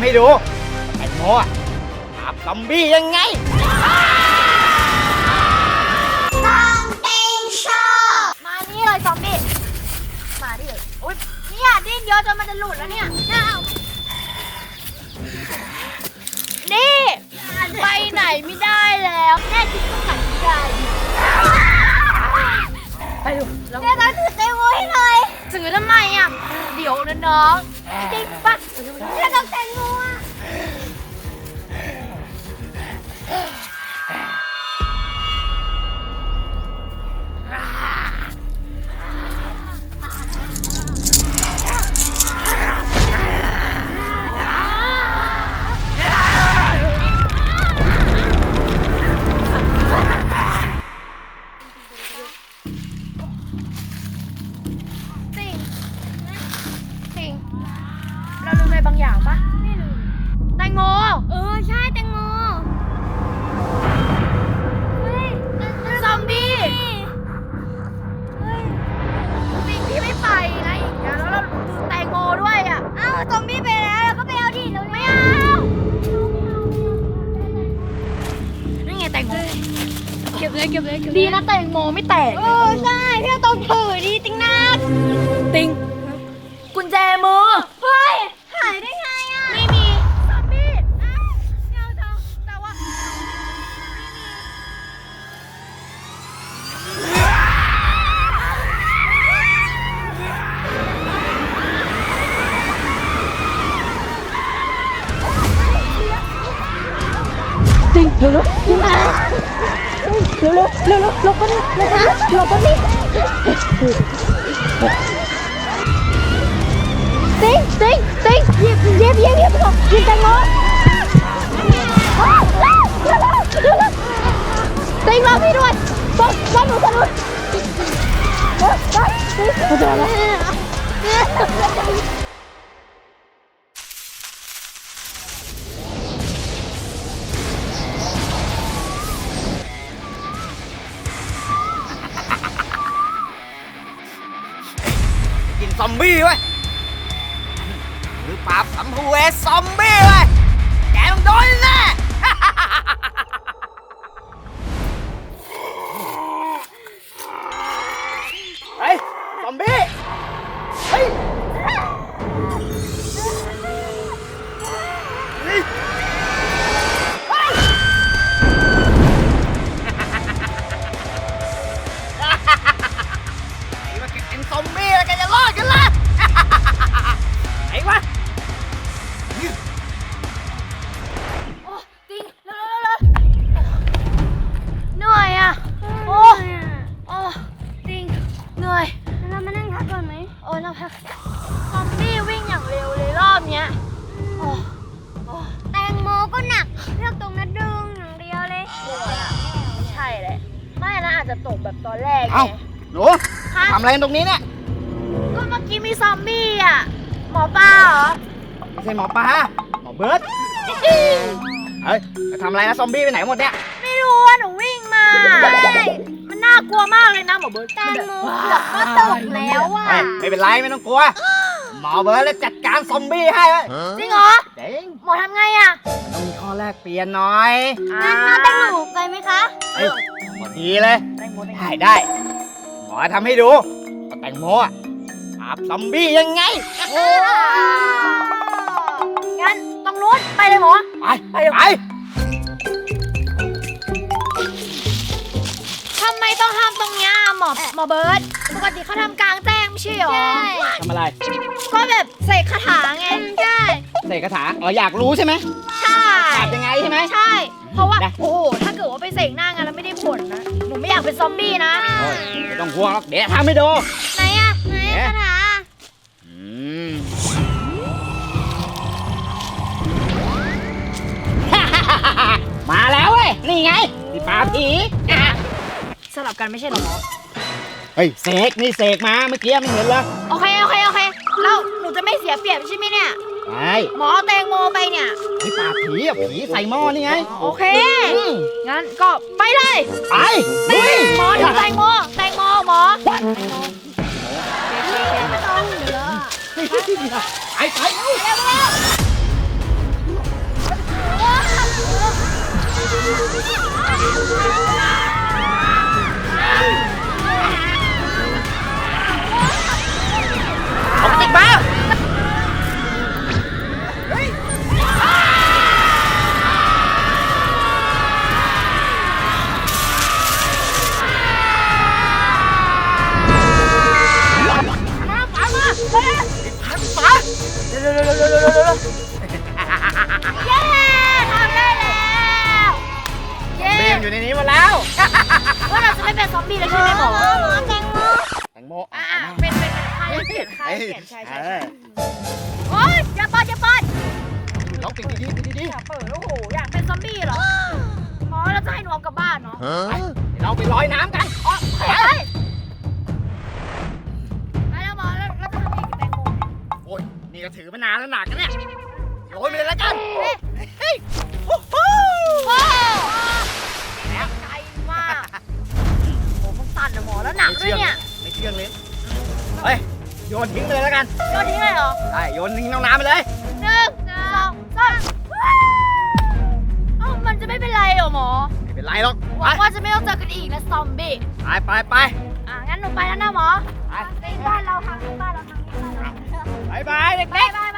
ำให้ดูแตงโมอะปราบซอมบี้ยังไงมานี่เลยซอมบี้ มาดิเลยอุ้ยเนี่ยดิ้นเยอะจนมันจะหลุดแล้วเนี่ยน่าเอานี่ ไปไหนไม่ได้แล้วแน่จริงต้องกัดไม่ได้ไปดูแล้วแม่ต้องถือเตงโมให้หน่อยถือทำไมอะ เดี๋ยวนะน้องจริงปะแล้วต้องแตงโมอ่ ซอมบี้ไปแล้วเราก็ไปเอาดิเราไม่เอานั่นไงแตงโมเก็บเลยเก็บเลยดีนะแตงโมไม่แตก เออใช่พี่ต้องถือดีจริงนะติง ติงเร็วเร็วเร็วเร็วเร็วเร็วเร็วก็นี่เร็วก็นี่เร็วก็นี่ติง ซอมบี้เว้ยหรือปราบสัมภเวสซอมบี้เว้ยแกต้องโดน ซอมบี้วิ่งอย่างเร็วเลยรอบเนี้ยโอ้โอ้แตงโมก็หนักเลือกตรงนั้นดึงอย่างเดียวเลยไม่ใช่แหละไม่นะอาจจะตกแบบตอนแรกไง เอ้าหนูครับทำอะไรกันตรงนี้เนี่ยก็เมื่อกี้มีซอมบี้อะ หมอปลาเหรอ ไม่ใช่หมอปลาหมอเบิร์ดเฮ้ยจะทำอะไรนะซอมบี้ไปไหนหมดเนี่ย ไม่รู้ว่าหนูวิ่งมามัน น่ากลัวมากเลยนะหมอเบิร์ตแตงโมเกือบก็ตกแล้วอะเฮ้ยไม่เป็นไรไม่ต้องกลัว หมอเบิร์ดแล้วจัดการซอมบี้ให้เว้ยจริงเหรอเจ๋งหมอทำไงอะต้องมีข้อแรกเปลี่ยนหน่อยงั้นน้าแตงหนูไปไหมคะเฮ้ยหมดดีเลยแตงโมได้ได้ หมอทำให้ดูว่าแตงโมอะปราบซอมบี้ยังไง งั้นต้องนู้นไปเลยหมอ ไปไปไป ต้องห้ามตรงเนี้ยหมอหมอเบิร์ตปกติเขาทำกลางแจ้งไม่ใช่หรอ ทำอะไรก็แบบเสกคาถาไง ใช่ เสกคาถาอ๋ออยากรู้ใช่ไหมใช่ปราบยังไงใช่ไหม ใช่ เพราะว่า ได้ โอ้โห ถ้าเกิดว่าไปเสกหน้างานแล้วไม่ได้ผลนะ หนูไม่อยากเป็นซอมบี้นะ โอ้ยไม่ต้องห่วงหรอกเดี๋ยวทำให้ดู ไหนอะไหนเอ๊ะคาถาอืม มาแล้วเว้ย นี่ไงพี่ปราบผีส ลับกันไม่ใช่หรอเฮ้ยเสกนี่เสกมาเมื่อกี้ไม่เห็นเหรอโอเคโอเคโอเคแล้วหนูจะไม่เสียเปรียบใช่ไหมเนี่ย ไอ้หมอแตงโมไปเนี่ย ไอ้ปากผีอะผีใส่หม้อนี่ไงโอเคงั้นก็ไปเลยไปไปหมอแตงโมแตงโมหมอแตงโมไอ้ไปเอาเร็วเร็ว เอาไปติดมาเฮ้ยมาป๋ามาเฮ้ยป๋าเร็วเร็วเร็วเร็วเร็วเร็วเร็วเย้ทำได้แล้วเย้เบมอยู่ในนี้หมาแล้ว ว่าเราจะไม่เป็นซอมบี้แล้วใช่ไหมหมอหมอแตงโมแตงโมอ่าเป็นเป็นค่าย เปลี่ยนค่ายเปลี่ยนใช่ใช่เอใช่อโอ๊ยอย่าเปิดอย่าเปิดลองปิดดีๆปิดดีอย่าเปิดโอ้โหอยากเป็นซอมบี้เหรอหมอเราจะให้หนูเอากลับบ้านเนาะๆเดี๋ยวเราไปลอยน้ำกันอ๋อเฮ้ยไปแล้วหมอแล้วแล้วจะทำยังไงกับแตงโมโอ้ยนี่ก็ถือมานานแล้วหนักนะเนี่ยโรยไปเลยแล้วกันเฮ้ยเฮ้ยโอ้โหโอ้แล้วไกลมากโอ้มันสั่นนะหมอแล้วหนักด้วยเนี่ยไม่เชื่องเลยเฮ้ย โยนทิ้งไปเลยแล้วกันโยนทิ้งเลยเหรอใช่โยนทิ้งน้ำน้ำไปเลยหนึ่งสองสามเอ้ามันจะไม่เป็นไรเหรอหมอไม่เป็นไรหรอกหไปวังว่าจะไม่ต้องเจอกันอีกนะซอมบี้ไปไปไปอะงั้นหนูไปแล้วนะหมอไปไปบ้านเราทางนี้บ้านเราทางนี้บ้านเรา บายบายเด็กบายบายบาย